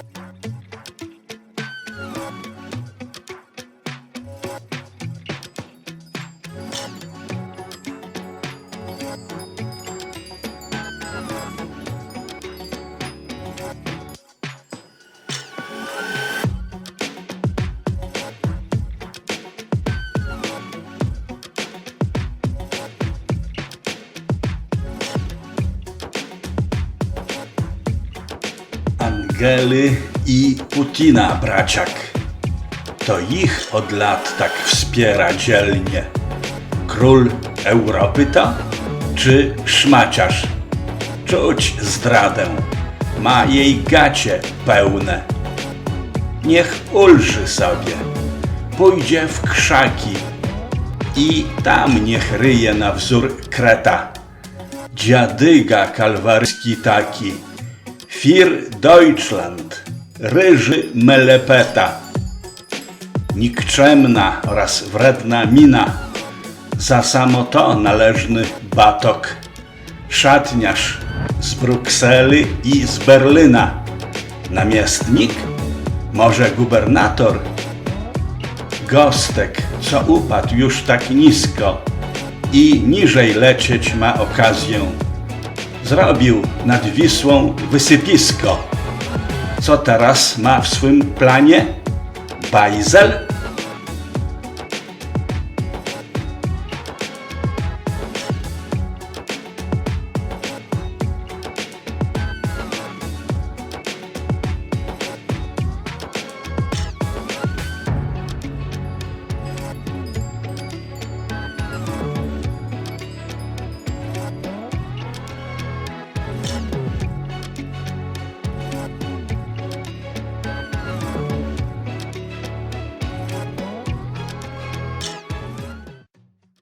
Beyonce. Angely i Putina, braciak. To ich od lat tak wspiera dzielnie. Król Europy to? Czy szmaciarz? Czuć zdradę. Ma jej gacie pełne. Niech ulży sobie. Pójdzie w krzaki i tam niech ryje na wzór kreta. Dziadyga kalwarski taki. Fir Deutschland, ryży melepeta, nikczemna oraz wredna mina, za samo to należny batok, szatniarz z Brukseli i z Berlyna, namiestnik, może gubernator, gostek, co upadł już tak nisko i niżej lecieć ma okazję zrobił nad Wisłą wysypisko. Co teraz ma w swym planie? Bajzel?